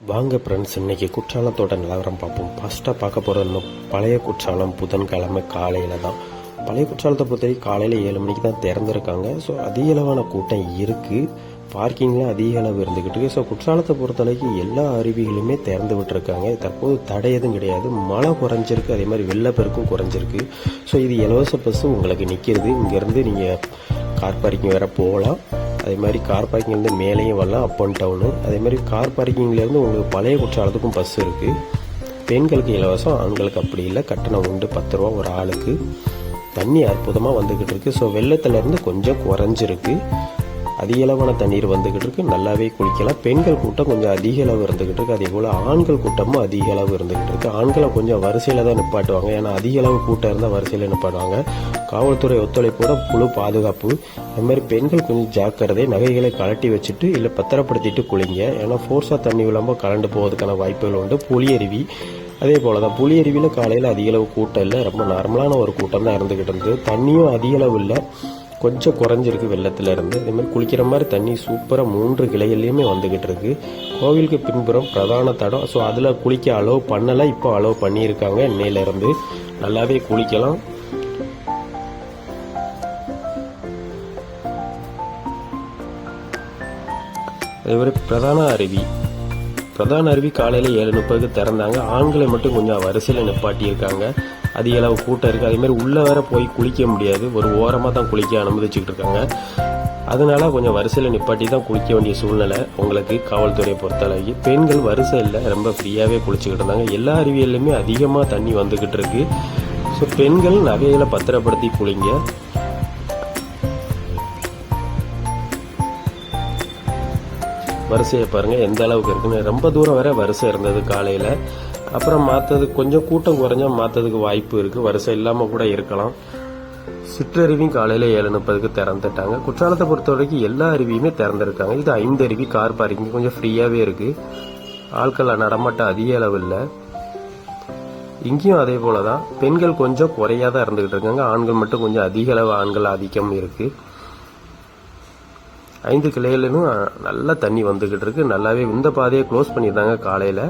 வாங்க ஃப்ரெண்ட்ஸ் இன்னைக்கு குற்றாலத்தோட நிலவரம் பார்ப்போம். ஃபஸ்ட்டாக பார்க்க போகிற இன்னும் பழைய குற்றாலம் புதன்கிழமை காலையில் தான். பழைய குற்றாலத்தை பொறுத்தவரைக்கும் காலையில் ஏழு மணிக்கு தான் திறந்துருக்காங்க. ஸோ அதிக அளவான கூட்டம் இருக்குது பார்க்கிங்லாம் அதிக அளவு இருந்துக்கிட்டு ஸோ குற்றாலத்தை பொறுத்தளவுக்கு எல்லா அருவிகளுமே திறந்து விட்டுருக்காங்க. தற்போது தடை எதுவும் கிடையாது. மழை குறைஞ்சிருக்கு. அதே மாதிரி வெள்ளப்பெருக்கும் குறைஞ்சிருக்கு. ஸோ இது இலவச பஸ்ஸு உங்களுக்கு நிற்கிறது இங்கேருந்து நீங்கள் கார் பார்க்கிங் வேறு போகலாம். அதே மாதிரி கார் பார்க்கிங்லேருந்து மேலேயும் வரலாம் அப் அண்ட் டவுனு அதே மாதிரி கார் பார்க்கிங்லேருந்து உங்களுக்கு பழைய குற்றாலத்துக்கும் பஸ் இருக்குது பெண்களுக்கு இலவசம் ஆண்களுக்கு அப்படி இல்லை. கட்டணம் உண்டு பத்து ரூபா ஒரு ஆளுக்கு. தண்ணி அற்புதமாக வந்துக்கிட்டு இருக்குது ஸோ வெள்ளத்துலேருந்து கொஞ்சம் குறைஞ்சிருக்கு. அதிக அளவான தண்ணீர் வந்துக்கிட்டு இருக்கு. நல்லாவே குளிக்கலாம் பெண்கள் கூட்டம் கொஞ்சம் அதிக அளவு இருந்துக்கிட்டு இருக்கு. அதே போல் ஆண்கள் கூட்டமும் அதிக அளவு இருந்துக்கிட்டு இருக்கு. ஆண்களை கொஞ்சம் வரிசையில் தான் நிப்பாட்டுவாங்க. ஏன்னா அதிக அளவு கூட்டம் இருந்தால் வரிசையில் நிப்பாட்டுவாங்க. காவல்துறை ஒத்துழைப்போட முழு பாதுகாப்பு. அது மாதிரி பெண்கள் கொஞ்சம் ஜாக்கிரதை நகைகளை கழட்டி வச்சுட்டு இல்லை பத்திரப்படுத்திட்டு குளிங்க. ஏன்னா ஃபோர்ஸாக தண்ணி விழாமல் கலண்டு போவதுக்கான வாய்ப்புகள் உண்டு. புலியருவி. அதே போல தான் புலியருவியில் காலையில் அதிகளவு கூட்டம் இல்லை. ரொம்ப நார்மலான ஒரு கூட்டம் தான் இருந்துகிட்டு இருந்தது. தண்ணியும் அதிகளவு இல்லை. கொஞ்சம் குறைஞ்சிருக்கு வெள்ளத்துலேருந்து இருந்து. அதே மாதிரி குளிக்கிற மாதிரி தண்ணி சூப்பராக மூன்று கிளைகள்லையுமே வந்துக்கிட்டு இருக்கு. கோவிலுக்கு பின்புறம் பிரதான தடம். ஸோ அதில் குளிக்க அலோவ் பண்ணலை. இப்போ அலோவ் பண்ணியிருக்காங்க இன்னையில இருந்து. நல்லாவே குளிக்கலாம். அதே மாதிரி பிரதான அருவி. பிரதான அருவி காலையில் ஏழு முப்பதுக்கு திறந்தாங்க. ஆண்களை மட்டும் கொஞ்சம் வரிசையில் நிப்பாட்டியிருக்காங்க. அதிக அளவு கூட்டம் இருக்குது அதே மாதிரி உள்ளே வேற போய் குளிக்க முடியாது. ஒரு ஓரமாக தான் குளிக்க அனுமதிச்சுக்கிட்டு இருக்காங்க. அதனால கொஞ்சம் வரிசையில் நிப்பாட்டி தான் குளிக்க வேண்டிய சூழ்நிலை உங்களுக்கு காவல்துறையை பொறுத்தளவுக்கு பெண்கள் வரிசையில் ரொம்ப ஃப்ரீயாகவே குளிச்சுக்கிட்டு இருந்தாங்க. எல்லா அருவியிலுமே அதிகமாக தண்ணி வந்துக்கிட்டு இருக்கு. ஸோ பெண்கள் நகைகளை பத்திரப்படுத்தி குளிங்க. வரிசையை பாருங்கள் எந்த அளவுக்கு இருக்குன்னு. ரொம்ப தூரம் வர வரிசை இருந்தது காலையில். அப்புறம் மாற்றது கொஞ்சம் கூட்டம் குறைஞ்சா மாற்றதுக்கு வாய்ப்பு இருக்குது வரிசை இல்லாமல் கூட இருக்கலாம். சிற்றருவியும் காலையில் ஏழு முப்பதுக்கு திறந்துட்டாங்க. குற்றாலத்தை பொறுத்த வரைக்கும் எல்லா அருவியுமே திறந்துருக்காங்க. இது ஐந்து அருவி கார் பார்க்கிங் கொஞ்சம் ஃப்ரீயாகவே இருக்குது ஆட்கள் நடமாட்டம் அதிக அளவு இல்லை. இங்கேயும் அதே போலதான். பெண்கள் கொஞ்சம் குறையாக தான் இருந்துகிட்டு இருக்காங்க. ஆண்கள் மட்டும் கொஞ்சம் அதிக அளவு ஆண்கள் ஆதிக்கம் இருக்குது ஐந்து கிளைகளிலும் நல்லா தண்ணி வந்துக்கிட்டு இருக்கு. நல்லாவே இந்த பாதையை க்ளோஸ் பண்ணியிருந்தாங்க காலையில்.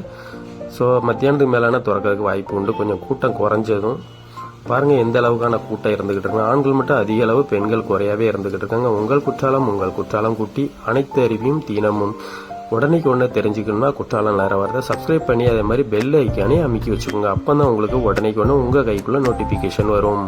ஸோ மத்தியானத்துக்கு மேலான திறக்கிறதுக்கு வாய்ப்பு உண்டு. கொஞ்சம் கூட்டம் குறைஞ்சதும் பாருங்கள் எந்த அளவுக்கான கூட்டம் இருந்துக்கிட்டு இருக்காங்க ஆண்கள் மட்டும் அதிக அளவு பெண்கள் குறையாவே இருந்துக்கிட்டு இருக்காங்க. உங்கள் குற்றாலம் உங்கள் குற்றாலம் கூட்டி அனைத்து அறிவியும் தீனமும். உடனேக்கு ஒன்று தெரிஞ்சுக்கணும்னா குற்றாலம் நேரம் வரதை சப்ஸ்கிரைப் பண்ணி அதே மாதிரி பெல் ஐக்கானே அமைக்கி வச்சுக்கோங்க. அப்போ தான் உங்களுக்கு உடனேக்கு ஒன்று உங்கள் கைக்குள்ளே நோட்டிஃபிகேஷன் வரும்.